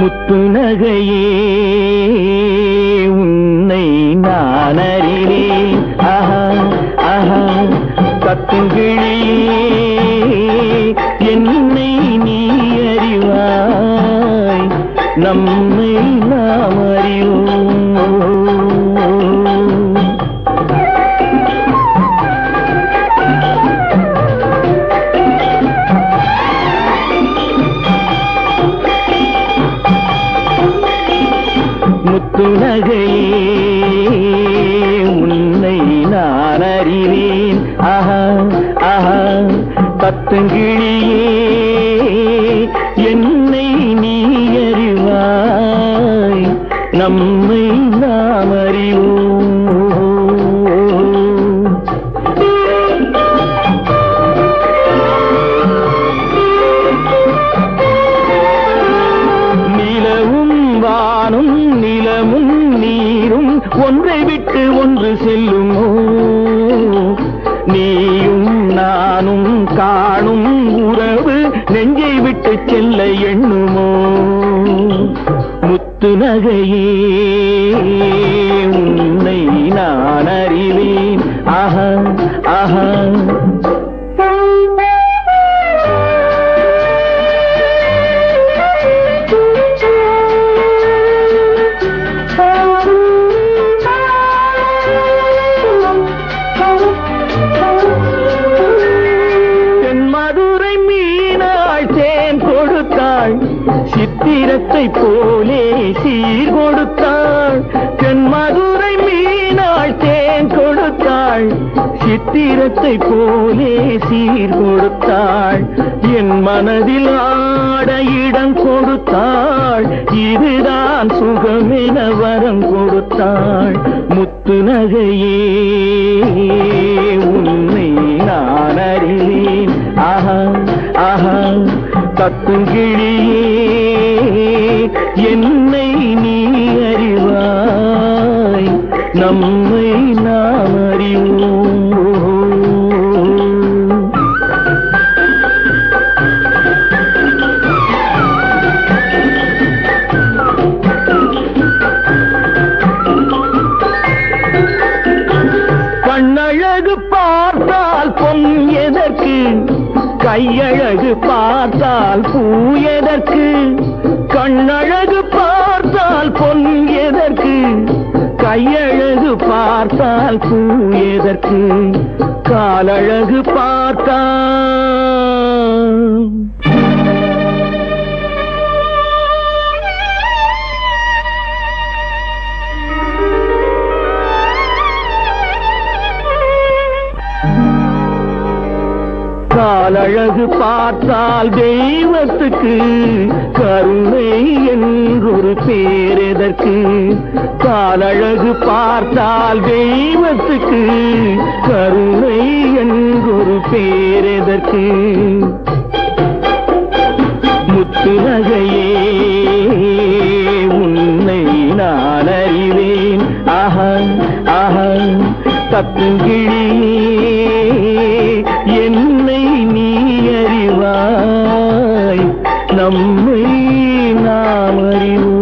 முத்து நகையே உன்னை நான் அறிவேன். ஆஹா ஆஹா கத்துங்கிழியே என்னை நீ அறிவாய். நம்மை நாம் அறிவோம். முத்து உன்னை நான் அறிவேன். ஆஹா ஆஹா பத்துங்கிழியே என்னை நீ அறிவாய். நம்மை நாம் அறிவோம். ஒன்றை விட்டு ஒன்று செல்லுமோ? நீயும் நானும் காணும் உறவு நெஞ்சை விட்டு செல்ல எண்ணுமோ? முத்து நகையே உன்னை நான் அறிவேன். ஆஹா ஆஹா. சித்திரத்தை போலே சீர் கொடுத்தாள். தென் மதுரை மீனாள் தேன் கொடுத்தாள். சித்திரத்தை போலே சீர் கொடுத்தாள். என் மனதில் ஆட இடம் கொடுத்தாள். இதுதான் சுகமென வரம் கொடுத்தாள். முத்து நகையே உன்னை நான் அறிவேன் ஆஹா ஆஹா தத்துங்கிழியே என்னை நீ அறிவாய். நம்மை நாம் அறிவோம். கண்ணழகு பார்த்தால் பொன் எதற்கு? கையழகு பார்த்தால் பூ எதற்கு? கண்ணழகு பார்த்தால் பொன் எதற்கு? கையழகு பார்த்தால் பூ எதற்கு? காலழகு பார்த்தால் காலழகு பார்த்தால் தெய்வத்துக்கு கருணை என்றொரு பேர் எதற்கு? காலழகு பார்த்தால் தெய்வத்துக்கு கருணை என்றொரு பேர் எதற்கு? முத்து நகையே உன்னை நான் அறிவேன். ஆஹா ஆஹா தத்துங்கிழியே நம்மை நாம் அறிவோம்